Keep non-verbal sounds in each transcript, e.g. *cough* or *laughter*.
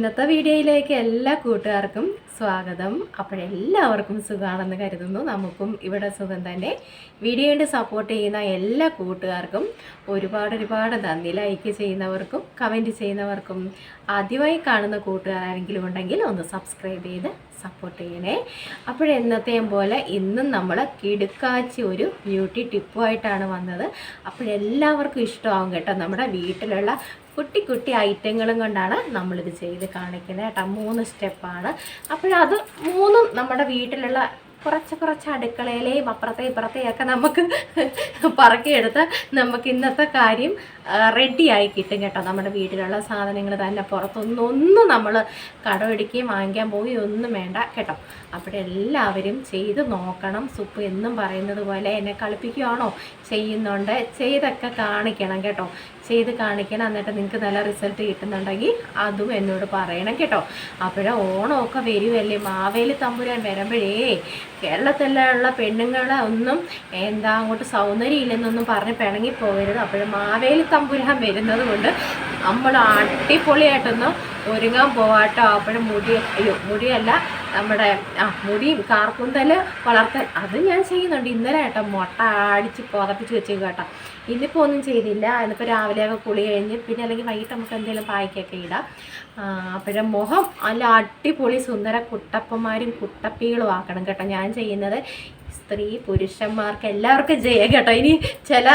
ഇന്നത്തെ വീഡിയോയിലേക്ക് എല്ലാ കൂട്ടുകാർക്കും സ്വാഗതം. അപ്പോഴെല്ലാവർക്കും സുഖമാണെന്ന് കരുതുന്നു. നമുക്കും ഇവിടെ സുഖം തന്നെ. വീഡിയോ കൊണ്ട് സപ്പോർട്ട് ചെയ്യുന്ന എല്ലാ കൂട്ടുകാർക്കും ഒരുപാട് ഒരുപാട് നന്ദി. ലൈക്ക് ചെയ്യുന്നവർക്കും കമന്റ് ചെയ്യുന്നവർക്കും ആദ്യമായി കാണുന്ന കൂട്ടുകാരെങ്കിലും ഉണ്ടെങ്കിൽ ഒന്ന് സബ്സ്ക്രൈബ് ചെയ്ത് സപ്പോർട്ട് ചെയ്യണേ. അപ്പോഴെന്നത്തെയും പോലെ ഇന്നും നമ്മൾ കിടുക്കാച്ചി ഒരു ബ്യൂട്ടി ടിപ്പുമായിട്ടാണ് വന്നത്. അപ്പോഴെല്ലാവർക്കും ഇഷ്ടമാകും കേട്ടോ നമ്മുടെ വീട്ടിലുള്ള കുട്ടി കുട്ടി ഐറ്റങ്ങളും കൊണ്ടാണ് നമ്മളിത് ചെയ്ത് കാണിക്കുന്നത് കേട്ടോ. മൂന്ന് സ്റ്റെപ്പാണ്. അപ്പോഴത് മൂന്നും നമ്മുടെ വീട്ടിലുള്ള കുറച്ച് കുറച്ച് അടുക്കളയിലെയും അപ്പുറത്തെ ഇപ്പുറത്തെയൊക്കെ നമുക്ക് പറക്കിയെടുത്ത് നമുക്ക് ഇന്നത്തെ കാര്യം റെഡിയായി കിട്ടും കേട്ടോ. നമ്മുടെ വീട്ടിലുള്ള സാധനങ്ങൾ തന്നെ പുറത്തൊന്നും ഒന്നും നമ്മൾ കടമെടുക്കുകയും വാങ്ങിക്കാൻ പോയി ഒന്നും വേണ്ട കേട്ടോ. അപ്പോഴെല്ലാവരും ചെയ്ത് നോക്കണം. സുപ്പ് എന്നും പറയുന്നത് പോലെ എന്നെ കളിപ്പിക്കുകയാണോ ചെയ്യുന്നുണ്ട്. ചെയ്തൊക്കെ കാണിക്കണം കേട്ടോ. ചെയ്ത് കാണിക്കണം. എന്നിട്ട് നിങ്ങൾക്ക് നല്ല റിസൾട്ട് കിട്ടുന്നുണ്ടെങ്കിൽ അതും എന്നോട് പറയണം കേട്ടോ. അപ്പോഴേ ഓണമൊക്കെ വരുമല്ലേ മാവേലി തമ്പുരാൻ വരുമ്പോഴേ കേരളത്തിലുള്ള പെണ്ണുങ്ങളെ ഒന്നും എന്താ അങ്ങോട്ട് സൗന്ദര്യം ഇല്ലെന്നൊന്നും പറഞ്ഞ് പിണങ്ങി പോകരുത്. അപ്പോഴും മാവേലി തമ്പുരാൻ വരുന്നത് കൊണ്ട് നമ്മൾ അടിപൊളിയായിട്ടൊന്ന് ഒരുങ്ങാൻ പോവാട്ടോ. അപ്പോഴും മുടി അയ്യോ മുടിയല്ല നമ്മുടെ ആ മുടിയും കാർക്കുന്തൽ വളർത്തൽ അത് ഞാൻ ചെയ്യുന്നുണ്ട്. ഇന്നലെ കേട്ടോ മുട്ട അടിച്ച് പുതപ്പിച്ച് വെച്ചേക്കും കേട്ടോ. ഇന്നിപ്പോൾ ഒന്നും ചെയ്തില്ല. ഇന്നിപ്പോൾ രാവിലെയൊക്കെ കുളി കഴിഞ്ഞ് പിന്നെ അല്ലെങ്കിൽ വൈകിട്ട് നമുക്ക് എന്തെങ്കിലും പായ്ക്കൊക്കെ ഇടാം. അപ്പോഴും മുഖം നല്ല അടിപൊളി സുന്ദര കുട്ടപ്പന്മാരും കുട്ടപ്പികളും ആക്കണം കേട്ടോ ഞാൻ ചെയ്യുന്നത്. സ്ത്രീ പുരുഷന്മാർക്ക് എല്ലാവർക്കും ചെയ്യാം കേട്ടോ. ഇനി ചില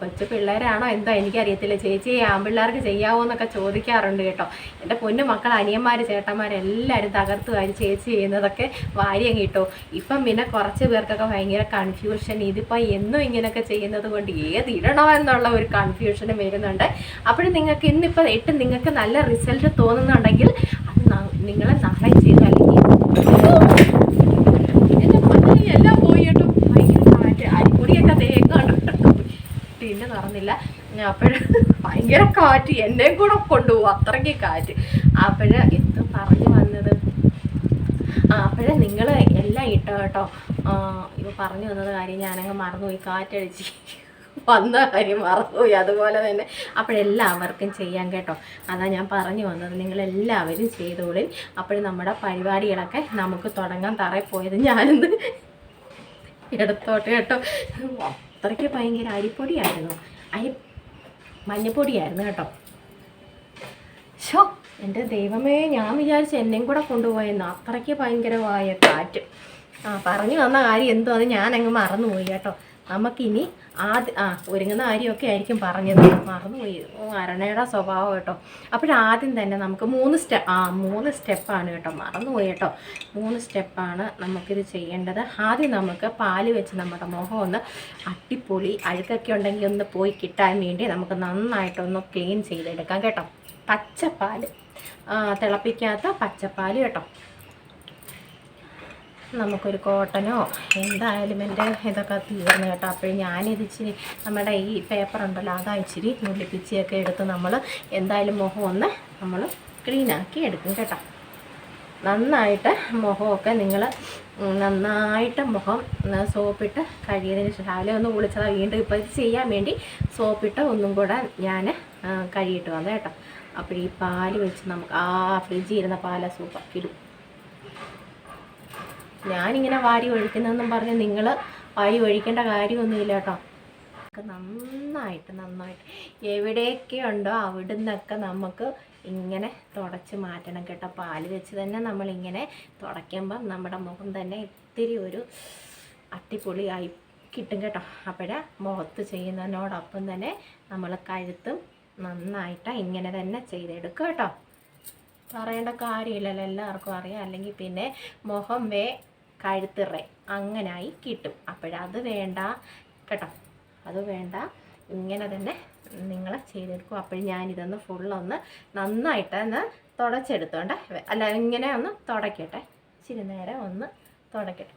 കൊച്ചു പിള്ളേരാണോ എന്തോ എനിക്കറിയത്തില്ല. ചേച്ചി ആൺപിള്ളേർക്ക് ചെയ്യാവോ എന്നൊക്കെ ചോദിക്കാറുണ്ട് കേട്ടോ. എന്റെ പൊന്നു മക്കൾ അനിയന്മാർ ചേട്ടന്മാർ എല്ലാവരും തകർത്ത് വാരി ചേച്ചി ചെയ്യുന്നതൊക്കെ വാര്യം കിട്ടും ഇപ്പം പിന്നെ കുറച്ച് പേർക്കൊക്കെ ഭയങ്കര കൺഫ്യൂഷൻ ഇതിപ്പോൾ എന്നും ഇങ്ങനെയൊക്കെ ചെയ്യുന്നത് കൊണ്ട് ഏത് ഇടണോ എന്നുള്ള ഒരു കൺഫ്യൂഷനും വരുന്നുണ്ട്. അപ്പോഴും നിങ്ങൾക്ക് ഇന്നിപ്പോൾ ഇട്ട് നിങ്ങൾക്ക് നല്ല റിസൾട്ട് തോന്നുന്നുണ്ടെങ്കിൽ അത് നിങ്ങളെ നാളെ ചെയ്തു അല്ലെങ്കിൽ എന്റെ പൊന്നേ, എല്ലാം പോയി കേട്ടോ ഭയങ്കര കാറ്റ് അരിപ്പൊടിയൊക്കെ തേങ്ങാണ്ട് നടന്നില്ല അപ്പോഴ് ഭയങ്കര കാറ്റ്. എന്നെയും കൂടെ കൊണ്ടുപോകും. അത്രയ്ക്ക് കാറ്റ്. അപ്പോഴ് എന്ത് പറഞ്ഞു വന്നത്? അപ്പോഴേ നിങ്ങൾ എല്ലാം ഇട്ടോ കേട്ടോ. ഇപ്പോൾ ഇപ്പൊ പറഞ്ഞു വന്നത് കാര്യം ഞാനങ്ങ് മറന്നുപോയി. കാറ്റടിച്ച് വന്ന കാര്യം മറന്നുപോയി. അതുപോലെ തന്നെ അപ്പോഴെല്ലാവർക്കും ചെയ്യാം കേട്ടോ. അതാ ഞാൻ പറഞ്ഞു വന്നത്. നിങ്ങളെല്ലാവരും ചെയ്തോളി അപ്പോഴും നമ്മുടെ പരിപാടികളൊക്കെ നമുക്ക് തുടങ്ങാൻ തറയിൽ പോയത് ഞാനിന്ന് എടുത്തോട്ടെ കേട്ടോ. അത്രയ്ക്ക് ഭയങ്കര അരിപ്പൊടിയായിരുന്നു. അരി മഞ്ഞപ്പൊടിയായിരുന്നു കേട്ടോ. ഷോ എന്റെ ദൈവമേ ഞാൻ വിചാരിച്ചു എന്നെയും കൂടെ കൊണ്ടുപോയെന്ന്? അത്രയ്ക്ക് ഭയങ്കരമായ കാറ്റ്. ആ പറഞ്ഞു വന്ന കാര്യം എന്തോ അത് ഞാൻ അങ്ങ് മറന്നുപോയി കേട്ടോ. നമുക്കിനി ആദ്യ ആ ഒരുങ്ങുന്ന കാര്യമൊക്കെ ആയിരിക്കും പറഞ്ഞത്. മറന്നുപോയി. പോയി അരണയുടെ സ്വഭാവം കേട്ടോ. അപ്പോഴാദ്യം തന്നെ നമുക്ക് മൂന്ന് സ്റ്റെപ്പ് ആ മൂന്ന് സ്റ്റെപ്പാണ് കേട്ടോ. മറന്നുപോയി കേട്ടോ. മൂന്ന് സ്റ്റെപ്പാണ് നമുക്കിത് ചെയ്യേണ്ടത്. ആദ്യം നമുക്ക് പാൽ വെച്ച് നമ്മുടെ മുഖം ഒന്ന് അട്ടിപ്പൊളി അഴുക്കൊക്കെ ഉണ്ടെങ്കിൽ ഒന്ന് പോയി കിട്ടാൻ വേണ്ടി നമുക്ക് നന്നായിട്ടൊന്ന് ക്ലീൻ ചെയ്തെടുക്കാം കേട്ടോ. പച്ചപ്പാൽ തിളപ്പിക്കാത്ത പച്ചപ്പാൽ കേട്ടോ. നമുക്കൊരു കോട്ടനോ എന്തായാലും എന്റെ ഇതൊക്കെ തീർന്നു കേട്ടോ. അപ്പോൾ ഞാനിത് ഇച്ചിരി നമ്മുടെ ഈ പേപ്പർ ഉണ്ടല്ലോ അതാ ഇച്ചിരി നുള്ളിപ്പിച്ചിയൊക്കെ എടുത്ത് നമ്മൾ എന്തായാലും മുഖം ഒന്ന് നമ്മൾ ക്ലീനാക്കി എടുക്കും കേട്ടോ. നന്നായിട്ട് മുഖമൊക്കെ നിങ്ങൾ നന്നായിട്ട് മുഖം സോപ്പിട്ട് കഴുകിയതിന് ശേഷം രാവിലെ ഒന്ന് കുളിച്ചതാണ് വീണ്ടും ഇപ്പോൾ ഇത് ചെയ്യാൻ വേണ്ടി സോപ്പിട്ട് ഒന്നും കൂടെ ഞാൻ കഴുകിയിട്ട് വന്നു കേട്ടോ. അപ്പോൾ ഈ പാൽ വെച്ച് നമുക്ക് ആ ഫ്രിഡ്ജിൽ ഇരുന്ന പാല സൂപ്പാക്കിയിടും ഞാനിങ്ങനെ വാരി ഒഴിക്കുന്നതെന്നും പറഞ്ഞ് നിങ്ങൾ വാരി ഒഴിക്കേണ്ട കാര്യമൊന്നുമില്ല കേട്ടോ. നന്നായിട്ട് നന്നായിട്ട്. എവിടെയൊക്കെ ഉണ്ടോ അവിടെ നിന്നൊക്കെ നമുക്ക് ഇങ്ങനെ തുടച്ച് മാറ്റണം കേട്ടോ. പാൽ വെച്ച് തന്നെ നമ്മളിങ്ങനെ തുടയ്ക്കുമ്പം നമ്മുടെ മുഖം തന്നെ ഇത്തിരി ഒരു അട്ടിപ്പൊളിയായി കിട്ടും കേട്ടോ. അപ്പോഴേ മുഖത്ത് ചെയ്യുന്നതിനോടൊപ്പം തന്നെ നമ്മൾ കഴുത്തും നന്നായിട്ട് ഇങ്ങനെ തന്നെ ചെയ്തെടുക്കുക കേട്ടോ. പറയേണ്ട കാര്യമില്ലല്ലോ. എല്ലാവർക്കും അറിയാം. അല്ലെങ്കിൽ പിന്നെ മുഖം വേ കഴുത്തിറേ അങ്ങനായി കിട്ടും. അപ്പോഴത് വേണ്ട കേട്ടോ. അത് വേണ്ട. ഇങ്ങനെ തന്നെ നിങ്ങൾ ചെയ്തെടുക്കും. അപ്പോൾ ഞാനിതൊന്ന് ഫുള്ളൊന്ന് നന്നായിട്ട് ഒന്ന് തുടച്ചെടുത്തോണ്ട് അല്ല ഇങ്ങനെ ഒന്ന് തുടയ്ക്കട്ടെ ഇച്ചിരി നേരം ഒന്ന് തുടയ്ക്കട്ടെ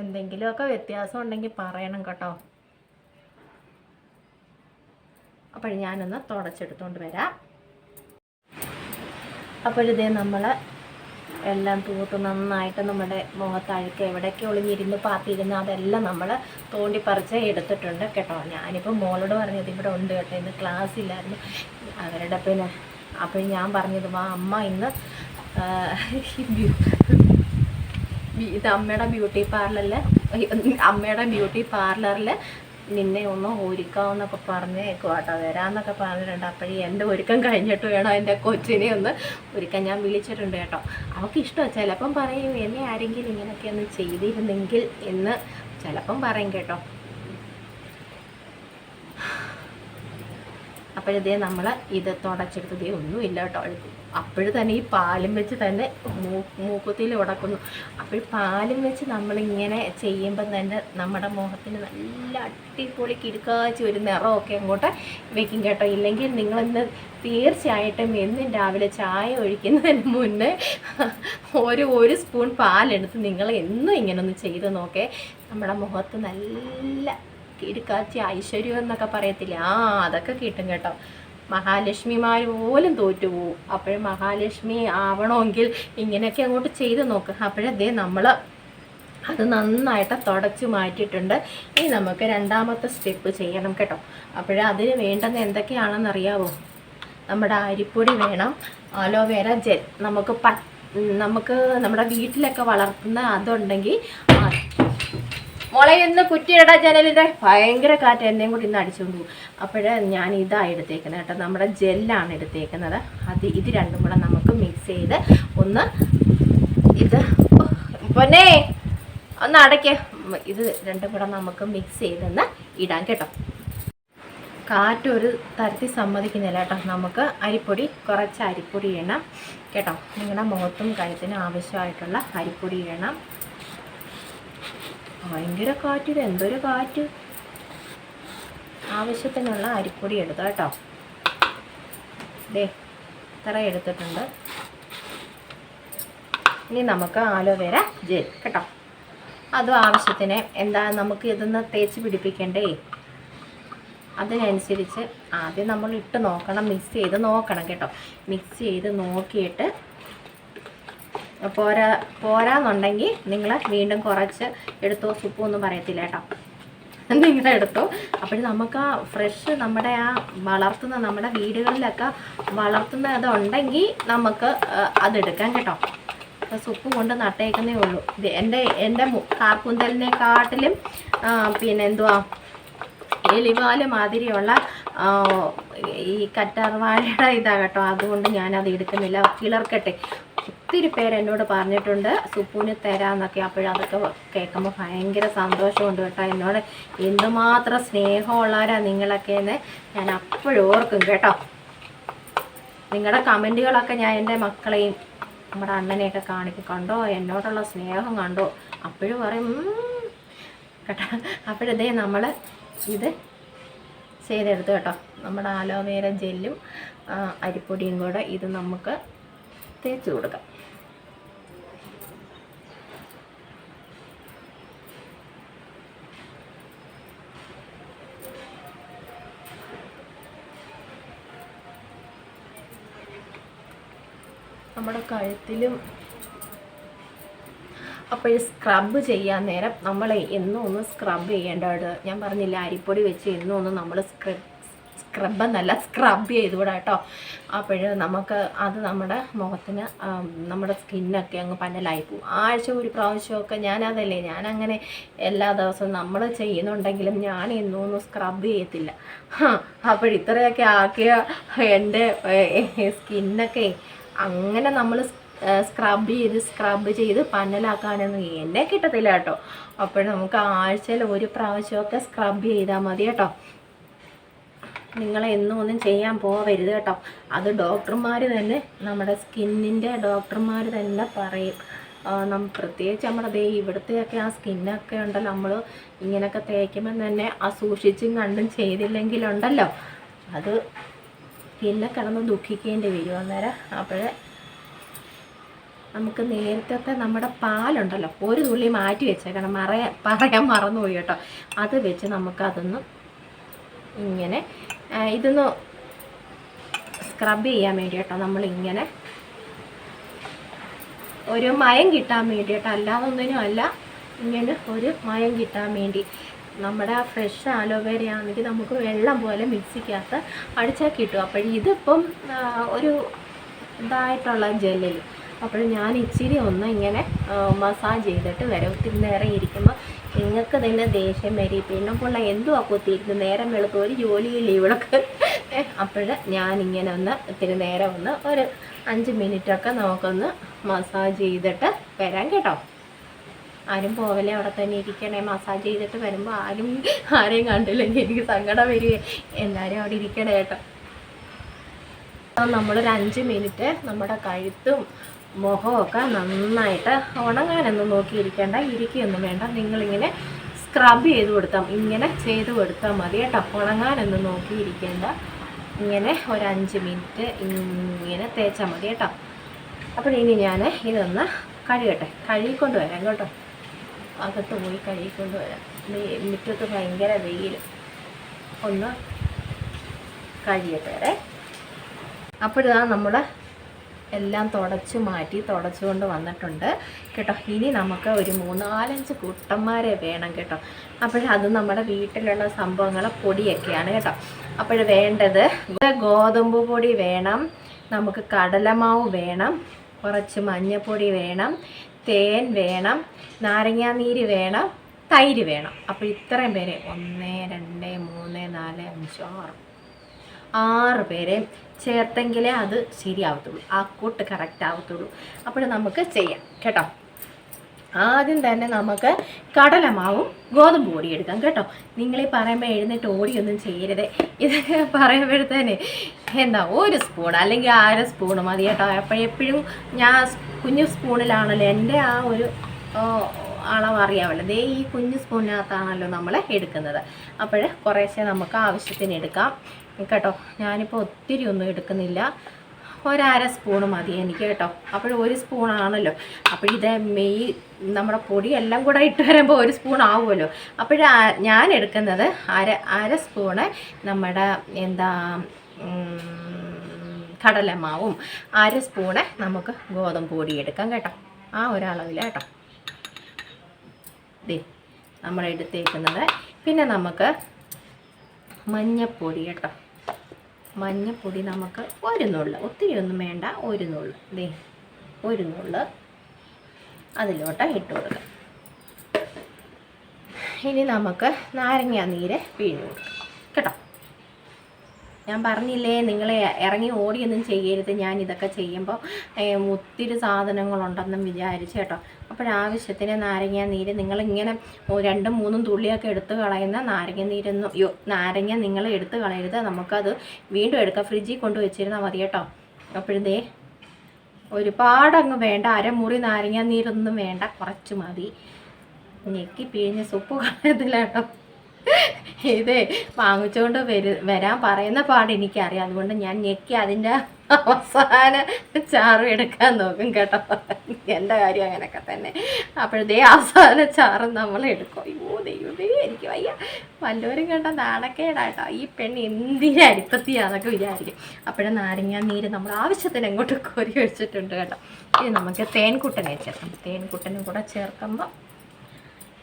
എന്തെങ്കിലുമൊക്കെ വ്യത്യാസം ഉണ്ടെങ്കിൽ പറയണം കേട്ടോ. അപ്പോൾ ഞാനൊന്ന് തുടച്ചെടുത്തോണ്ട് വരാം. അപ്പോഴിതേ നമ്മൾ എല്ലാം തൂത്ത് നന്നായിട്ട് നമ്മുടെ മുഖത്ത് അഴുക്ക് എവിടെയൊക്കെ ഒളിഞ്ഞിരുന്ന് പാത്തിരുന്ന് അതെല്ലാം നമ്മൾ തോണ്ടിപ്പറിച്ച് എടുത്തിട്ടുണ്ട് കേട്ടോ. ഞാനിപ്പോൾ മോളോട് പറഞ്ഞത് ഇവിടെ ഉണ്ട് കേട്ടോ. ഇന്ന് ക്ലാസ് ഇല്ലായിരുന്നു. അവരുടെ പിന്നെ അപ്പോൾ ഞാൻ പറഞ്ഞത് വാ അമ്മ ഇന്ന് ഇത് അമ്മയുടെ ബ്യൂട്ടി പാർലറിൽ അമ്മയുടെ ബ്യൂട്ടി പാർലറിൽ നിന്നെ ഒന്ന് ഒരുക്കാമെന്നൊക്കെ പറഞ്ഞേക്കും കേട്ടോ വരാമെന്നൊക്കെ പറഞ്ഞിട്ടുണ്ട്. അപ്പോഴേ എന്റെ ഒരുക്കം കഴിഞ്ഞിട്ട് വേണം എന്റെ കൊച്ചിനെ ഒന്ന് ഒരുക്കാൻ. ഞാൻ വിളിച്ചിട്ടുണ്ട് കേട്ടോ. അവൾക്ക് ഇഷ്ടമാണ് ചിലപ്പം പറയും എന്നെ ആരെങ്കിലും ഇങ്ങനെയൊക്കെ ഒന്ന് ചെയ്തിരുന്നെങ്കിൽ എന്ന് ചിലപ്പം പറയും കേട്ടോ. അപ്പോഴതേ നമ്മൾ ഇത് തുടച്ചെടുത്തതേ ഒന്നുമില്ല കേട്ടോ. അപ്പോഴും തന്നെ ഈ പാലും വെച്ച് തന്നെ മൂ മൂക്കുത്തിയിൽ ഉടക്കുന്നു. അപ്പോൾ പാലും വെച്ച് നമ്മളിങ്ങനെ ചെയ്യുമ്പം തന്നെ നമ്മുടെ മുഖത്തിന് നല്ല അടിപൊളി കിടുക്കാച്ച് ഒരു നിറമൊക്കെ അങ്ങോട്ട് വെക്കും കേട്ടോ. ഇല്ലെങ്കിൽ നിങ്ങളിന്ന് തീർച്ചയായിട്ടും എന്നും രാവിലെ ചായ ഒഴിക്കുന്നതിന് മുന്നേ ഒരു ഒരു സ്പൂൺ പാലെടുത്ത് നിങ്ങൾ എന്നും ഇങ്ങനെ ഒന്ന് ചെയ്ത് നോക്കേ. നമ്മുടെ മുഖത്ത് നല്ല കിടുക്കാച്ചി ഐശ്വര്യം എന്നൊക്കെ പറയത്തില്ല? ആ അതൊക്കെ കിട്ടും കേട്ടോ. മഹാലക്ഷ്മിമാർ പോലും തോറ്റുപോകും അപ്പോഴും മഹാലക്ഷ്മി ആവണമെങ്കിൽ ഇങ്ങനെയൊക്കെ അങ്ങോട്ട് ചെയ്ത് നോക്ക്. അപ്പോഴതേ നമ്മൾ അത് നന്നായിട്ട് തുടച്ചു മാറ്റിയിട്ടുണ്ട്. ഇനി നമുക്ക് രണ്ടാമത്തെ സ്റ്റെപ്പ് ചെയ്യണം കേട്ടോ. അപ്പോഴേ അതിന് വേണ്ടുന്ന എന്തൊക്കെയാണെന്ന് അറിയാവോ നമ്മുടെ അരിപ്പൊടി വേണം അലോവേര ജെൽ. നമുക്ക് പ നമുക്ക് നമ്മുടെ വീട്ടിലൊക്കെ വളർത്തുന്ന അതുണ്ടെങ്കിൽ മോളെ ഇന്ന് ജനലിന്റെ ഭയങ്കര കാറ്റ് എന്നെയും കൂടി ഇന്ന് അടിച്ചുകൊണ്ട് പോകും. അപ്പോഴേ ഞാൻ ഇതാ എടുത്തേക്കുന്നത് കേട്ടോ. നമ്മുടെ ജെല്ലാണ് എടുത്തേക്കുന്നത്. അത് ഇത് രണ്ടും കൂടെ നമുക്ക് മിക്സ് ചെയ്ത് ഒന്ന് ഇത് പൊന്നെ ഒന്ന് അടയ്ക്ക. ഇത് രണ്ടും കൂടെ നമുക്ക് മിക്സ് ചെയ്തൊന്ന് ഇടാം കേട്ടോ. കാറ്റ് ഒരു തരത്തിൽ സമ്മതിക്കുന്നില്ല കേട്ടോ. നമുക്ക് അരിപ്പൊടി കുറച്ച് അരിപ്പൊടി ഇടണം കേട്ടോ. നിങ്ങളുടെ മുഖത്തും കഴുത്തിനും ആവശ്യമായിട്ടുള്ള അരിപ്പൊടി ഇടണം. ഭയങ്കര കാറ്റ് ഇത് എന്തൊരു കാറ്റ്? ആവശ്യത്തിനുള്ള അരിപ്പൊടി എടുത്തു കേട്ടോ. ദേ ഇത്ര എടുത്തിട്ടുണ്ട്. ഇനി നമുക്ക് ആലോവേര ജെൽ കേട്ടോ. അതും ആവശ്യത്തിന് എന്താ നമുക്ക് ഇതൊന്ന് തേച്ച് പിടിപ്പിക്കണ്ടേ? അതിനനുസരിച്ച് ആദ്യം നമ്മൾ ഇട്ട് നോക്കണം മിക്സ് ചെയ്ത് നോക്കണം കേട്ടോ. മിക്സ് ചെയ്ത് നോക്കിയിട്ട് പോരാ പോരാന്നുണ്ടെങ്കിൽ നിങ്ങൾ വീണ്ടും കുറച്ച് എടുത്തോ സുപ്പു ഒന്നും പറയത്തില്ല കേട്ടോ. നിങ്ങളുടെ എടുത്തോ. അപ്പോൾ നമുക്ക് ആ ഫ്രഷ് നമ്മുടെ ആ വളർത്തുന്ന നമ്മുടെ വീടുകളിലൊക്കെ വളർത്തുന്ന അതുണ്ടെങ്കിൽ നമുക്ക് അതെടുക്കാം കേട്ടോ. അപ്പോൾ സുപ്പ് കൊണ്ട് നട്ടേക്കുന്നേ ഉള്ളൂ. എന്റെ എന്റെ കാട്ടിലും കാർക്കുന്തലിനെക്കാട്ടിലും പിന്നെ എന്തുവാ എലിവാൽ മാതിരിയുള്ള ഈ കറ്റാർവാഴയുടെ ഇതാ കേട്ടോ. അതുകൊണ്ട് ഞാനത് എടുക്കുന്നില്ല. കിളർക്കട്ടെ. ഒത്തിരി പേര് എന്നോട് പറഞ്ഞിട്ടുണ്ട് സുപ്പൂന് തരാന്നൊക്കെ. അപ്പോഴതൊക്കെ കേൾക്കുമ്പോൾ ഭയങ്കര സന്തോഷമുണ്ട് കേട്ടോ എന്നോട്. എന്തുമാത്രം സ്നേഹമുള്ളവരാ നിങ്ങളൊക്കെ എന്ന് ഞാൻ അപ്പോഴും ഓർക്കും കേട്ടോ. നിങ്ങളുടെ കമന്റുകളൊക്കെ ഞാൻ എന്റെ മക്കളെയും നമ്മുടെ അണ്ണനെയൊക്കെ കാണിക്കും കണ്ടോ? എന്നോടുള്ള സ്നേഹം കണ്ടോ? അപ്പോഴും പറയും. കേട്ടോ. അപ്പോഴതേ നമ്മൾ ഇത് ചെയ്തെടുത്തു കേട്ടോ. നമ്മുടെ ആലോവേര ജെല്ലും അരിപ്പൊടിയും കൂടെ ഇത് നമുക്ക് തേച്ച് കൊടുക്കാം. നമ്മുടെ കഴുത്തിലും അപ്പോൾ ഈ സ്ക്രബ് ചെയ്യാൻ നേരം നമ്മൾ എന്നും ഒന്ന് സ്ക്രബ് ചെയ്യേണ്ടത്. ഞാൻ പറഞ്ഞില്ല അരിപ്പൊടി വെച്ച് എന്നും ഒന്ന് നമ്മൾ സ്ക്രബ് സ്ക്രബ് എന്നല്ല സ്ക്രബ് ചെയ്തുകൂടാ കേട്ടോ അപ്പോൾ നമുക്ക് അത് നമ്മുടെ മുഖത്തിന് നമ്മുടെ സ്കിന്നൊക്കെ അങ്ങ് പന്നലായി പോകും ആഴ്ച ഒരു പ്രാവശ്യമൊക്കെ ഞാനതല്ലേ ഞാനങ്ങനെ എല്ലാ ദിവസവും നമ്മൾ ചെയ്യുന്നുണ്ടെങ്കിലും ഞാൻ എന്നും ഒന്നും സ്ക്രബ് ചെയ്യത്തില്ല. അപ്പോൾ ഇത്രയൊക്കെ ആക്കിയ എന്റെ സ്കിന്നൊക്കെ അങ്ങനെ നമ്മൾ സ്ക്രബ് ചെയ്ത് സ്ക്രബ് ചെയ്ത് പന്നലാക്കാനൊന്നും എന്നെ കിട്ടത്തില്ല കേട്ടോ. അപ്പോൾ നമുക്ക് ആഴ്ചയിൽ ഒരു പ്രാവശ്യമൊക്കെ സ്ക്രബ് ചെയ്താൽ മതി കേട്ടോ. നിങ്ങൾ എന്നും ഒന്നും ചെയ്യാൻ പോവരുത് കേട്ടോ. അത് ഡോക്ടർമാർ തന്നെ നമ്മുടെ സ്കിന്നിന്റെ ഡോക്ടർമാർ തന്നെ പറയും. നമ്മൾ പ്രത്യേകിച്ച് നമ്മുടെ ദേ ഇവിടുത്തെയൊക്കെ ആ സ്കിന്നൊക്കെ ഉണ്ടല്ലോ. നമ്മൾ ഇങ്ങനെയൊക്കെ തേക്കുമ്പം തന്നെ ആ സൂക്ഷിച്ചും കണ്ടും ചെയ്തില്ലെങ്കിലുണ്ടല്ലോ. അത് പിന്നെ കിടന്ന് ദുഃഖിക്കേണ്ടി വരും. അന്നേരം അപ്പോഴേ നമുക്ക് നേരത്തെ നമ്മുടെ പാലുണ്ടല്ലോ ഒരു തുള്ളി മാറ്റി വെച്ചേക്കണം. മറയാൻ പറയാൻ മറന്നുപോയി കേട്ടോ. അത് വെച്ച് നമുക്കതൊന്ന് ഇങ്ങനെ ഇതൊന്ന് സ്ക്രബ് ചെയ്യാൻ വേണ്ടി കേട്ടോ. നമ്മളിങ്ങനെ ഒരു മയം കിട്ടാൻ വേണ്ടി കേട്ടോ. അല്ലാതെ അല്ല ഇങ്ങനെ ഒരു മയം കിട്ടാൻ വേണ്ടി. നമ്മുടെ ആ ഫ്രഷ് ആലോവേര ആണെങ്കിൽ നമുക്ക് വെള്ളം പോലെ മിക്സിക്കകത്ത് അടിച്ചാൽ കിട്ടും. അപ്പോൾ ഇതിപ്പം ഒരു ഇതായിട്ടുള്ള ജെല്ലിൽ. അപ്പോൾ ഞാൻ ഇച്ചിരി ഒന്ന് ഇങ്ങനെ മസാജ് ചെയ്തിട്ട് വരും. ഒത്തിരി നേരം ഇരിക്കുമ്പോൾ നിങ്ങൾക്ക് തന്നെ ദേഷ്യം വരും. പിന്നെ പിള്ള എന്തുവാ കുത്തിയിരിക്കുന്നു? നേരം വെളുത്ത് ഒരു ജോലിയില്ല ഇവിടൊക്കെ അപ്പോൾ ഞാനിങ്ങനെ ഒന്ന് ഇത്തിരി നേരം ഒന്ന് ഒരു അഞ്ച് മിനിറ്റൊക്കെ നമുക്കൊന്ന് മസാജ് ചെയ്തിട്ട് വരാം കേട്ടോ. ആരും പോവലേ അവിടെ തന്നെ ഇരിക്കണേ. മസാജ് ചെയ്തിട്ട് വരുമ്പോൾ ആരും ആരെയും കണ്ടില്ലെങ്കിൽ എനിക്ക് സങ്കടം വരികയെ. എല്ലാവരും അവിടെ ഇരിക്കണേ കേട്ടോ. നമ്മളൊരു അഞ്ച് മിനിറ്റ് നമ്മുടെ കഴുത്തും മുഖമൊക്കെ നന്നായിട്ട് ഉണങ്ങാനൊന്നും നോക്കിയിരിക്കേണ്ട ഇരിക്കുകയൊന്നും വേണ്ട. നിങ്ങളിങ്ങനെ സ്ക്രബ് ചെയ്ത് കൊടുത്താൽ ഇങ്ങനെ ചെയ്ത് കൊടുത്താൽ മതി കേട്ടോ. ഉണങ്ങാനൊന്നും നോക്കിയിരിക്കേണ്ട. ഇങ്ങനെ ഒരു മിനിറ്റ് ഇങ്ങനെ തേച്ചാൽ മതി കേട്ടോ. അപ്പോൾ ഇനി ഞാൻ ഇതൊന്ന് കഴുകട്ടെ. കഴുകിക്കൊണ്ട് വരാം കേട്ടോ. അകത്ത് പോയി കഴുകിക്കൊണ്ട് വരാം. മുറ്റത്ത് ഭയങ്കര വെയിൽ. ഒന്ന് കഴിയട്ടെ അപ്പോഴിതാ നമ്മൾ എല്ലാം തുടച്ചു മാറ്റി തുടച്ചുകൊണ്ട് വന്നിട്ടുണ്ട് കേട്ടോ. ഇനി നമുക്ക് ഒരു മൂന്നാലഞ്ച് കുട്ടന്മാരെ വേണം കേട്ടോ. അപ്പോഴത് നമ്മുടെ വീട്ടിലുള്ള സംഭവങ്ങൾ പൊടിയൊക്കെയാണ് കേട്ടോ. അപ്പോൾ വേണ്ടത് ഗോതമ്പ് പൊടി വേണം നമുക്ക് കടലമാവ് വേണം കുറച്ച് മഞ്ഞപ്പൊടി വേണം തേൻ വേണം നാരങ്ങാനീര് വേണം തൈര് വേണം. അപ്പോൾ ഇത്രയും പേരെ ഒന്ന് രണ്ട് മൂന്ന് നാല് അഞ്ച് ആറ്. ആറ് പേരെ ചേർത്തെങ്കിലേ അത് ശരിയാവത്തുള്ളൂ. ആ കൂട്ട് കറക്റ്റ് ആവത്തുള്ളൂ. അപ്പോൾ നമുക്ക് ചെയ്യാം. കേട്ടോ? ആദ്യം തന്നെ നമുക്ക് കടലമാവും ഗോതമ്പ് പൊടി എടുക്കാം കേട്ടോ. നിങ്ങൾ ഈ പറയുമ്പോൾ എഴുന്നേറ്റ് ഓടിയൊന്നും ചെയ്യരുത്. ഇതൊക്കെ പറയുമ്പോഴത്തേന് എന്താ ഒരു സ്പൂൺ അല്ലെങ്കിൽ അര സ്പൂൺ മതി കേട്ടോ. അപ്പോൾ എപ്പോഴും ഞാൻ കുഞ്ഞു സ്പൂണിലാണല്ലോ എന്റെ ആ ഒരു അളവ് അറിയാമല്ലോ. ദേ ഈ കുഞ്ഞു സ്പൂണിനകത്താണല്ലോ നമ്മൾ എടുക്കുന്നത്. അപ്പോൾ കുറേശ്ശെ നമുക്ക് ആവശ്യത്തിന് എടുക്കാം. കേട്ടോ ഞാനിപ്പോൾ ഒത്തിരി ഒന്നും എടുക്കുന്നില്ല. ഒരര സ്പൂൺ മതി എനിക്ക് കേട്ടോ. അപ്പോൾ ഒരു സ്പൂണാണല്ലോ. അപ്പോൾ ഇത് മെയ് നമ്മുടെ പൊടി എല്ലാം കൂടെ ഇട്ട് വരുമ്പോൾ ഒരു സ്പൂൺ ആവുമല്ലോ അപ്പോൾ ഞാൻ എടുക്കുന്നത് അര അര സ്പൂണ് നമ്മുടെ എന്താ കടലമാവും. അര സ്പൂണ് നമുക്ക് ഗോതമ്പ് പൊടി എടുക്കാം കേട്ടോ. ആ ഒരളവിൽ കേട്ടോ. ദേ നമ്മൾ എടുത്തേക്കുന്നത് പിന്നെ നമുക്ക് മഞ്ഞപ്പൊടി കേട്ടോ. മഞ്ഞപ്പൊടി നമുക്ക് ഒരു നുള്ള് ഒത്തിരി ഒന്നും വേണ്ട ഒരു നുള്ള് ദേ ഒരു നുള്ള് അതിലോട്ട് ഇട്ട് കൊടുക്കാം. ഇനി നമുക്ക് നാരങ്ങ നീര് പിഴിഞ്ഞ് കൊടുക്കാം. ഞാൻ പറഞ്ഞില്ലേ നിങ്ങൾ ഇറങ്ങി ഓടിയൊന്നും ചെയ്യരുത്. ഞാൻ ഇതൊക്കെ ചെയ്യുമ്പോൾ ഒത്തിരി സാധനങ്ങളുണ്ടെന്നും വിചാരിച്ചു കേട്ടോ. അപ്പോഴാവശ്യത്തിന് നാരങ്ങ നീര് നിങ്ങളിങ്ങനെ രണ്ടും മൂന്നും തുള്ളിയൊക്കെ എടുത്ത് കളയുന്ന നാരങ്ങ നീരൊന്നും യോ നാരങ്ങ നിങ്ങൾ എടുത്ത് കളയരുത്. നമുക്കത് വീണ്ടും എടുക്കാം. ഫ്രിഡ്ജിൽ കൊണ്ട് വെച്ചിരുന്നാൽ മതി കേട്ടോ. അപ്പോഴേ ഒരുപാടങ്ങ് വേണ്ട. അരമുറി നാരങ്ങ നീരൊന്നും വേണ്ട. കുറച്ച് മതി. ഞെക്കി പിഴിഞ്ഞ് സുപ്പ് കളയത്തില്ല കേട്ടോ ഇതേ വാങ്ങിച്ചുകൊണ്ട് വരു വരാൻ പറയുന്ന പാട് എനിക്കറിയാം. അതുകൊണ്ട് ഞാൻ ഞെക്കി അതിന്റെ അവസാന ചാറ് എടുക്കാൻ നോക്കും കേട്ടോ. എന്റെ കാര്യം അങ്ങനെയൊക്കെ തന്നെ. അപ്പോഴതേ അവസാന ചാറ് നമ്മൾ എടുക്കും. അയ്യോ ദൈവമേ എനിക്ക് വയ്യ. വല്ലവരും കണ്ട നാണക്കേടാട്ടോ. ഈ പെണ്ണ് എന്തിനാ അരിപ്പത്തിയാന്നൊക്കെ വിചാരിക്കും. അപ്പോഴും നാരങ്ങ നീര് നമ്മൾ ആവശ്യത്തിന് അങ്ങോട്ട് കോരി വെച്ചിട്ടുണ്ട് കേട്ടോ. ഇനി നമുക്ക് തേൻകുട്ടനെ ചേർക്കാം. തേൻകുട്ടനും കൂടെ ചേർക്കുമ്പോൾ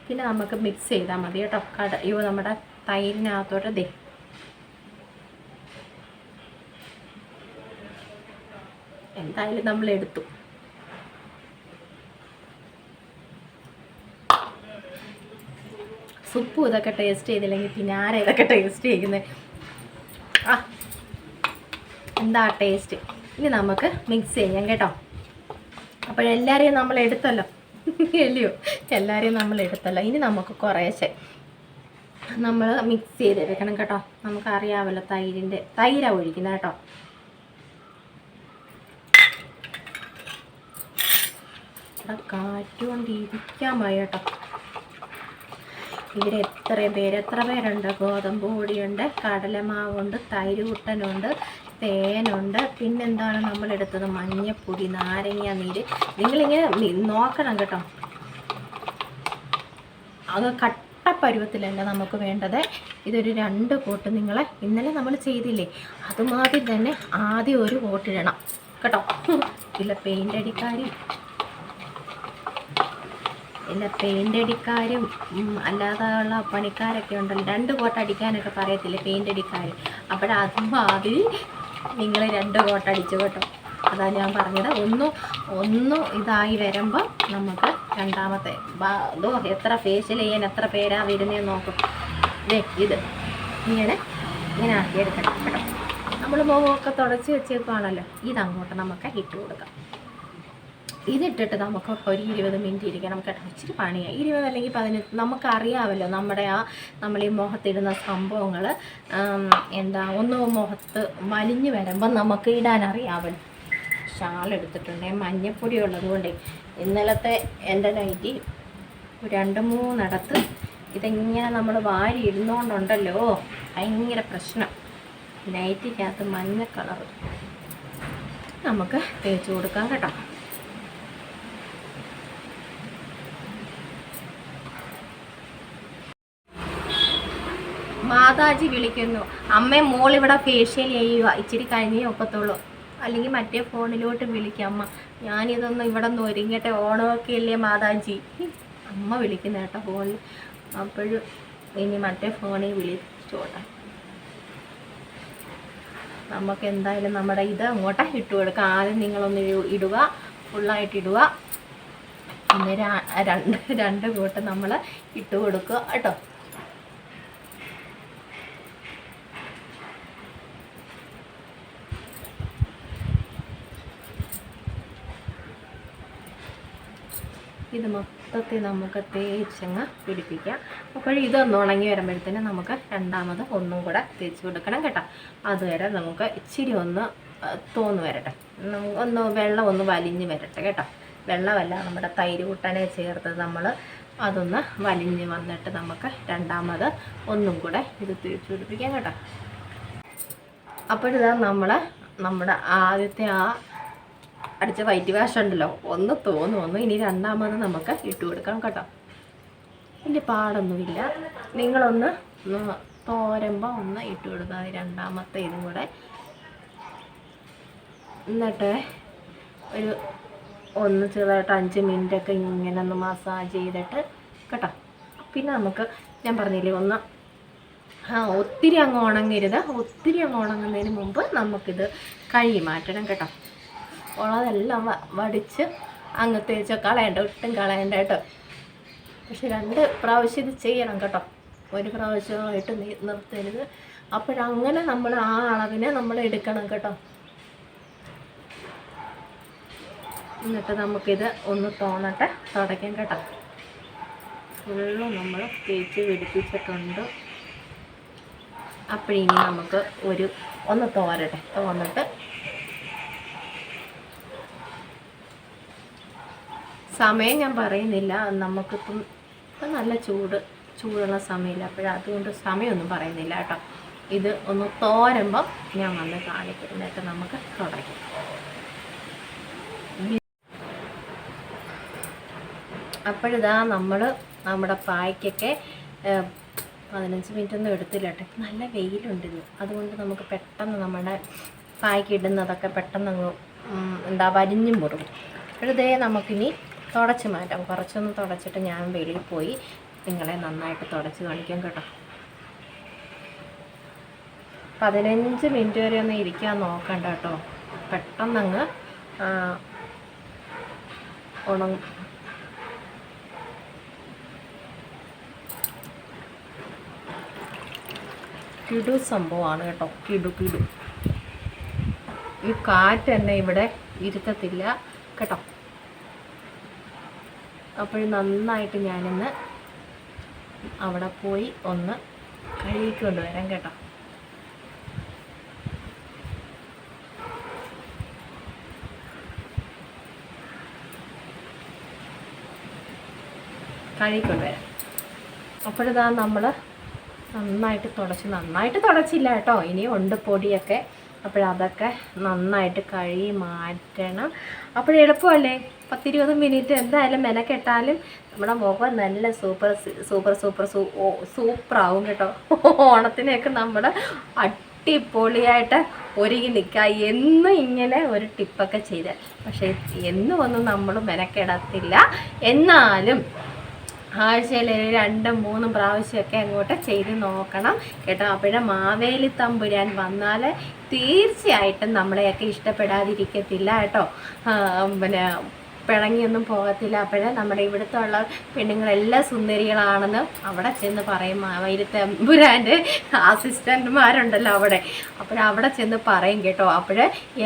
പിന്നെ നമുക്ക് മിക്സ് ചെയ്താൽ മതി കേട്ടോ. കട ഇവ നമ്മുടെ തൈരിനകത്തോട്ട് ദേ. എന്തായാലും നമ്മൾ എടുത്തു. സുപ്പും ഇതൊക്കെ ടേസ്റ്റ് ചെയ്തില്ലെങ്കിൽ പിന്നെ ആരാ ഇതൊക്കെ ടേസ്റ്റ് ചെയ്യുന്നത് ആ എന്താ ടേസ്റ്റ് ഇനി നമുക്ക് മിക്സ് ചെയ്യാം കേട്ടോ. അപ്പോഴെല്ലാവരെയും നമ്മൾ എടുത്തല്ലോ. അല്ലയോ എല്ലാവരെയും നമ്മൾ എടുത്തല്ലോ. ഇനി നമുക്ക് കുറേശ്ശെ നമ്മൾ മിക്സ് ചെയ്തെടുക്കണം കേട്ടോ. നമുക്കറിയാമല്ലോ തൈരിന്റെ തൈരാണ് ഒഴിക്കുന്നത് കേട്ടോ. ഇവിടെ കാറ്റുകൊണ്ടിരിക്കാൻ വയ്യ കേട്ടോ. ഇവിടെ എത്ര പേര് എത്ര പേരുണ്ട്? ഗോതമ്പ് പൊടിയുണ്ട് കടലമാവുണ്ട് തൈര് കുട്ടനുണ്ട് തേനുണ്ട്. പിന്നെന്താണ് നമ്മൾ എടുത്തത് മഞ്ഞപ്പൊടി നാരങ്ങ നീര്. നിങ്ങളിങ്ങനെ നോക്കണം കേട്ടോ. അത് കട്ട പരുവത്തിലല്ല നമുക്ക് വേണ്ടത്? ഇതൊരു രണ്ട് കോട്ട് നിങ്ങൾ ഇന്നലെ നമ്മൾ ചെയ്തില്ലേ? അതുമാതിരി തന്നെ ആദ്യം ഒരു കോട്ടിടണം. കേട്ടോ? ഇല്ല പെയിന്റ് അടിക്കാരും. ഇല്ല പെയിന്റ് അടിക്കാരും. അല്ലാതെയുള്ള പണിക്കാരൊക്കെ ഉണ്ടല്ലോ. രണ്ട് കോട്ടടിക്കാനൊക്കെ പറയത്തില്ലേ പെയിന്റ് അടിക്കാർ അപ്പോഴതും അതിൽ നിങ്ങൾ രണ്ട് കോട്ട അടിച്ചു കേട്ടോ. അതാ ഞാൻ പറഞ്ഞത്. ഒന്ന് ഒന്ന് ഇതായി വരുമ്പോൾ നമുക്ക് രണ്ടാമത്തെ അതോ എത്ര ഫേഷ്യൽ ചെയ്യാൻ എത്ര പേരാ വരുന്നതെന്ന് നോക്കും. ഇതേ ഇത്. ഇങ്ങനെ ഇങ്ങനെ ആക്കിയെടുക്കണം കേട്ടോ. നമ്മൾ മുഖമൊക്കെ തുടച്ച് വെച്ചേക്കുവാണല്ലോ. ഇതങ്ങോട്ട് നമുക്ക് ഇട്ട് കൊടുക്കാം. ഇതിട്ടിട്ട് നമുക്ക് ഒരു ഇരുപത് മിനിറ്റ് ഇരിക്കണം കേട്ടോ ഇച്ചിരി പണിയാണ് ഇരുപത് അല്ലെങ്കിൽ പതിനെട്ട് നമുക്കറിയാമല്ലോ നമ്മുടെ ആ നമ്മൾ ഈ മുഖത്തിടുന്ന സംഭവങ്ങൾ എന്താ ഒന്ന് മുഖത്ത് വലിഞ്ഞു വരുമ്പോൾ നമുക്ക് ഇടാൻ അറിയാമല്ലോ ഷാൾ എടുത്തിട്ടുണ്ട്. മഞ്ഞപ്പൊടി ഉള്ളതുകൊണ്ട് ഇന്നലത്തെ എന്റെ നൈറ്റി രണ്ട് മൂന്നിടത്ത് ഇതെങ്ങനെ നമ്മൾ വാരി ഇരുന്നുകൊണ്ടുണ്ടല്ലോ ഭയങ്കര പ്രശ്നം. നൈറ്റിക്കകത്ത് മഞ്ഞ കളർ നമുക്ക് തേച്ച് കൊടുക്കാം കേട്ടോ. മാതാജി വിളിക്കുന്നു. അമ്മ മോൾ ഇവിടെ ഫേഷ്യൽ ചെയ്യുക. ഇച്ചിരി കഴിഞ്ഞേ ഒക്കത്തുള്ളൂ. അല്ലെങ്കിൽ മറ്റേ ഫോണിലോട്ട് വിളിക്കാം അമ്മ. ഞാനിതൊന്ന് ഇവിടെ നിന്ന് ഒരുങ്ങട്ടെ. ഓണമൊക്കെ അല്ലേ മാതാജി? അമ്മ വിളിക്കുന്ന കേട്ടോ ഫോണിൽ അപ്പോഴും ഇനി മറ്റേ ഫോണിൽ വിളിച്ചോട്ടെ. നമുക്ക് എന്തായാലും നമ്മുടെ ഇത് അങ്ങോട്ട് ഇട്ട് കൊടുക്കാം ആദ്യം നിങ്ങളൊന്ന് ഇടു- ഇടുക. ഫുള്ളായിട്ട് ഇടുക. പിന്നെ രണ്ട് രണ്ട് കൂട്ടം നമ്മൾ ഇട്ട് കൊടുക്കുക കേട്ടോ. ഇത് മൊത്തത്തിൽ നമുക്ക് തേച്ചങ്ങ് പിടിപ്പിക്കാം. അപ്പോൾ ഇതൊന്ന് ഉണങ്ങി വരുമ്പോഴത്തേന് നമുക്ക് രണ്ടാമത് ഒന്നും കൂടെ തേച്ച് കൊടുക്കണം കേട്ടോ. അതുവരെ നമുക്ക് ഇച്ചിരി ഒന്ന് തോന്നു വരട്ടെ. ഒന്ന് വെള്ളം ഒന്ന് വലിഞ്ഞ് വരട്ടെ കേട്ടോ. വെള്ളമല്ല നമ്മുടെ തൈര് കൂട്ടനെ ചേർത്ത് നമ്മൾ അതൊന്ന് വലിഞ്ഞ് വന്നിട്ട് നമുക്ക് രണ്ടാമത് ഒന്നും കൂടെ ഇത് തേച്ച് പിടിപ്പിക്കാം കേട്ടോ. അപ്പോഴിതാ നമ്മൾ നമ്മുടെ ആദ്യത്തെ ആ അടിച്ച വൈറ്റ് വാഷ് ഉണ്ടല്ലോ ഒന്ന് തോന്നുന്നു ഇനി രണ്ടാമത് നമുക്ക് ഇട്ട് കൊടുക്കാം കേട്ടോ. വലിയ പാടൊന്നുമില്ല. നിങ്ങളൊന്ന് ഒന്ന് തോരുമ്പോൾ ഒന്ന് ഇട്ട് കൊടുക്കുക രണ്ടാമത്തെ ഇതും കൂടെ. എന്നിട്ട് ഒരു ഒന്ന് ചെറുതായിട്ട് അഞ്ച് മിനിറ്റൊക്കെ ഇങ്ങനെ ഒന്ന് മസാജ് ചെയ്തിട്ട് കേട്ടോ. പിന്നെ നമുക്ക് ഞാൻ പറഞ്ഞില്ലേ ഒന്ന് ആ ഒത്തിരി അങ്ങ് ഉണങ്ങരുത്. ഒത്തിരി അങ്ങ് ഉണങ്ങുന്നതിന് മുമ്പ് നമുക്കിത് കഴുകി മാറ്റണം കേട്ടോ. ഉള്ളതെല്ലാം അതെല്ലാം വടിച്ച് അങ്ങ് തേച്ച് കളയണ്ട ഒട്ടും കളയണ്ട കേട്ടോ. പക്ഷെ രണ്ട് പ്രാവശ്യം ഇത് ചെയ്യണം കേട്ടോ. ഒരു പ്രാവശ്യമായിട്ട് നിർത്തരുത്. അപ്പോഴങ്ങനെ നമ്മൾ ആ അളവിനെ നമ്മൾ എടുക്കണം കേട്ടോ. എന്നിട്ട് നമുക്കിത് ഒന്ന് തോന്നട്ടെ തുടയ്ക്കാം കേട്ടോ. ഫുള്ളും നമ്മൾ തേച്ച് പിടിപ്പിച്ചിട്ടുണ്ട്. അപ്പോഴിനി നമുക്ക് ഒരു ഒന്ന് തോരട്ടെ. തോന്നിട്ട് സമയം ഞാൻ പറയുന്നില്ല. നമുക്കിപ്പം ഇപ്പം നല്ല ചൂട് ചൂടുള്ള സമയമില്ല. അപ്പോഴതുകൊണ്ട് സമയമൊന്നും പറയുന്നില്ല കേട്ടോ. ഇത് ഒന്ന് തോരുമ്പം ഞാൻ വന്ന് കാണിക്കും എന്നിട്ട് നമുക്ക് തുടയ്ക്കാം അപ്പോഴിതാ നമ്മൾ നമ്മുടെ പായ്ക്കൊക്കെ പതിനഞ്ച് മിനിറ്റ് ഒന്നും എടുത്തില്ല കേട്ടോ. നല്ല വെയിലുണ്ട് ഇന്ന്. അതുകൊണ്ട് നമുക്ക് പെട്ടെന്ന് നമ്മുടെ പായ്ക്ക് ഇടുന്നതൊക്കെ പെട്ടെന്ന് എന്താ വരിഞ്ഞും മുറും അപ്പോഴിതേ നമുക്കിനി തുടച്ച് മാറ്റാം. കുറച്ചൊന്ന് തുടച്ചിട്ട് ഞാൻ വെളിയിൽ പോയി നിങ്ങളെ നന്നായിട്ട് തുടച്ച് കാണിക്കാം കേട്ടോ. പതിനഞ്ച് മിനിറ്റ് വരെ ഒന്ന് ഇരിക്കാൻ നോക്കണ്ട കേട്ടോ. പെട്ടെന്നങ്ങ് ഉണങ്ങും കിടു സംഭവമാണ് കേട്ടോ. കിടു കിടു. ഈ കാറ്റ് തന്നെ ഇവിടെ ഇരുത്തത്തില്ല കേട്ടോ. അപ്പോൾ നന്നായിട്ട് ഞാനിന്ന് അവിടെ പോയി ഒന്ന് കഴുകിക്കൊണ്ട് വരാം കേട്ടോ. കഴുകിക്കൊണ്ട് വരാം അപ്പോഴിതാ നമ്മൾ നന്നായിട്ട് തുടച്ച് നന്നായിട്ട് തുടച്ചില്ല കേട്ടോ. ഇനി ഉണ്ട് പൊടിയൊക്കെ. അപ്പോഴതൊക്കെ നന്നായിട്ട് കഴുകി മാറ്റണം. അപ്പോൾ എളുപ്പമല്ലേ? പത്തിരുപത് മിനിറ്റ് എന്തായാലും മെനക്കെട്ടാലും നമ്മുടെ മുഖം നല്ല സൂപ്പർ സൂപ്പർ സൂപ്പർ സൂ സൂപ്പറാവും കേട്ടോ. *laughs* ഓണത്തിനെയൊക്കെ നമ്മൾ അടിപൊളിയായിട്ട് ഒരുങ്ങി നിൽക്കുക എന്നും ഇങ്ങനെ ഒരു ടിപ്പൊക്കെ ചെയ്താൽ. പക്ഷേ എന്നും ഒന്നും നമ്മൾ മെനക്കെടത്തില്ല. എന്നാലും ആഴ്ചയിൽ രണ്ടും മൂന്നും പ്രാവശ്യമൊക്കെ അങ്ങോട്ട് ചെയ്ത് നോക്കണം. കേട്ടോ അപ്പോഴേ മാവേലി തമ്പുരാൻ വന്നാൽ തീർച്ചയായിട്ടും നമ്മളെയൊക്കെ ഇഷ്ടപ്പെടാതിരിക്കത്തില്ല കേട്ടോ. പിന്നെ പിണങ്ങിയൊന്നും പോകത്തില്ല. അപ്പോഴേ നമ്മുടെ ഇവിടുത്തെ ഉള്ള പെണ്ണുങ്ങളെല്ലാം സുന്ദരികളാണെന്ന് അവിടെ ചെന്ന് പറയും. മാവേലി തമ്പുരാന്റെ അസിസ്റ്റന്റുമാരുണ്ടല്ലോ അവിടെ. അപ്പോൾ അവിടെ ചെന്ന് പറയും കേട്ടോ. അപ്പോൾ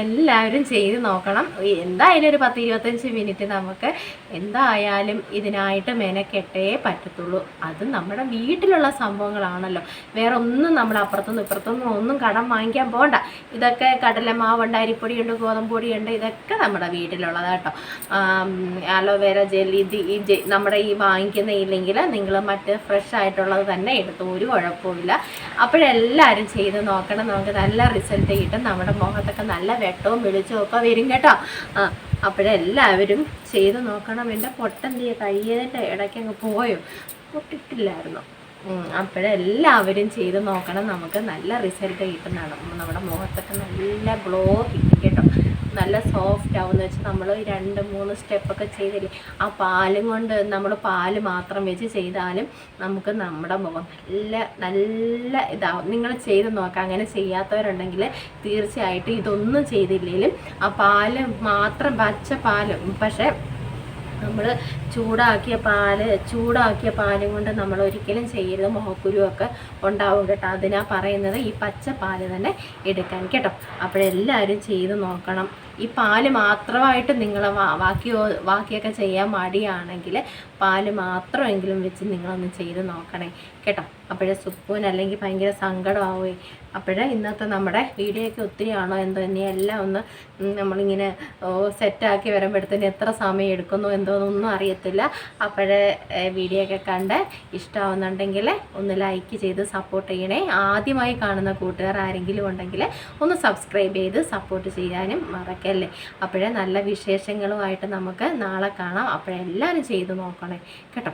എല്ലാവരും ചെയ്ത് നോക്കണം. എന്തായാലും ഒരു പത്ത് ഇരുപത്തഞ്ച് മിനിറ്റ് നമുക്ക് എന്തായാലും ഇതിനായിട്ട് മെനക്കെട്ടേ പറ്റത്തുള്ളൂ. അത് നമ്മുടെ വീട്ടിലുള്ള സംഭവങ്ങളാണല്ലോ. വേറെ ഒന്നും നമ്മൾ അപ്പുറത്തുനിന്ന് ഇപ്പുറത്തുനിന്നും ഒന്നും കടം വാങ്ങിക്കാൻ പോകണ്ട ഇതൊക്കെ കടലമാവുണ്ട് അരിപ്പൊടിയുണ്ട് ഗോതമ്പൊടിയുണ്ട് ഇതൊക്കെ നമ്മുടെ വീട്ടിലുള്ളതാണ് കേട്ടോ അലോവേര ജെൽ ഇത് ഈ നമ്മുടെ ഈ വാങ്ങിക്കുന്ന ഇല്ലെങ്കിൽ നിങ്ങൾ മറ്റ് ഫ്രഷ് ആയിട്ടുള്ളത് തന്നെ എടുത്തു ഒരു കുഴപ്പമില്ല അപ്പോഴെല്ലാവരും ചെയ്ത് നോക്കണം. നമുക്ക് നല്ല റിസൾട്ട് കിട്ടും. നമ്മുടെ മുഖത്തൊക്കെ നല്ല വെട്ടവും വെളിച്ചവും ഒക്കെ വരും കേട്ടോ. അപ്പോഴെല്ലാവരും ചെയ്ത് നോക്കണം. എന്റെ പൊട്ടന്തിയെ കഴിയതിന്റെ ഇടയ്ക്ക് അങ്ങ് പോയോ? പൊട്ടിട്ടില്ലായിരുന്നു? അപ്പോഴെല്ലാവരും ചെയ്ത് നോക്കണം. നമുക്ക് നല്ല റിസൾട്ട് കിട്ടുന്നതാണ്. നമ്മുടെ മുഖത്തൊക്കെ നല്ല ഗ്ലോ കിട്ടും കേട്ടോ. നല്ല സോഫ്റ്റ് ആവുമെന്ന് വെച്ചാൽ നമ്മൾ രണ്ട് മൂന്ന് സ്റ്റെപ്പൊക്കെ ചെയ്തില്ലേ ആ പാലും കൊണ്ട് നമ്മൾ പാൽ മാത്രം വെച്ച് ചെയ്താലും നമുക്ക് നമ്മുടെ മുഖം നല്ല നല്ല ഇതാവും. നിങ്ങൾ ചെയ്ത് നോക്കാം. അങ്ങനെ ചെയ്യാത്തവരുണ്ടെങ്കിൽ തീർച്ചയായിട്ടും ഇതൊന്നും ചെയ്തില്ലെങ്കിലും ആ പാൽ മാത്രം പച്ച പാൽ പക്ഷേ നമ്മൾ ചൂടാക്കിയ പാൽ ചൂടാക്കിയ പാലും കൊണ്ട് നമ്മൾ ഒരിക്കലും ചെയ്യരുത്. മുഖക്കുരുവൊക്കെ ഉണ്ടാവും കേട്ടോ. അതിനാ പറയുന്നത് ഈ പച്ച പാൽ തന്നെ എടുക്കാൻ. കേട്ടോ? അപ്പോഴെല്ലാവരും ചെയ്ത് നോക്കണം. ഈ പാൽ മാത്രമായിട്ട് നിങ്ങൾ ബാക്കിയോ ബാക്കിയൊക്കെ ചെയ്യാൻ മടിയാണെങ്കിൽ പാൽ മാത്രമെങ്കിലും വെച്ച് നിങ്ങളൊന്ന് ചെയ്ത് നോക്കണേ. കേട്ടോ? അപ്പോഴേ സുപ്പൂന് അല്ലെങ്കിൽ ഭയങ്കര സങ്കടമാവുകയും അപ്പോഴേ ഇന്നത്തെ നമ്മുടെ വീഡിയോയൊക്കെ ഒത്തിരിയാണോ എന്തോ ഇനി എല്ലാം ഒന്ന് നമ്മളിങ്ങനെ സെറ്റാക്കി വരുമ്പോഴത്തേന് എത്ര സമയം എടുക്കുന്നു എന്തോന്നൊന്നും അറിയത്തില്ല. അപ്പോഴേ വീഡിയോ ഒക്കെ കണ്ട് ഇഷ്ടമാവുന്നുണ്ടെങ്കിൽ ഒന്ന് ലൈക്ക് ചെയ്ത് സപ്പോർട്ട് ചെയ്യണേ. ആദ്യമായി കാണുന്ന കൂട്ടുകാർ ആരെങ്കിലും ഉണ്ടെങ്കിൽ ഒന്ന് സബ്സ്ക്രൈബ് ചെയ്ത് സപ്പോർട്ട് ചെയ്യാനും മറക്കല്ലേ അപ്പോഴേ നല്ല വിശേഷങ്ങളുമായിട്ട് നമുക്ക് നാളെ കാണാം. അപ്പോഴെല്ലാവരും ചെയ്തു നോക്കണേ. കേട്ടോ?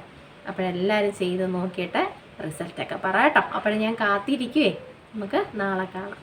അപ്പോഴെല്ലാവരും ചെയ്ത് നോക്കിയിട്ട് റിസൾട്ടൊക്കെ പറ കേട്ടോ. അപ്പോൾ ഞാൻ കാത്തിരിക്കുവേ. നമുക്ക് നാളെ കാണാം.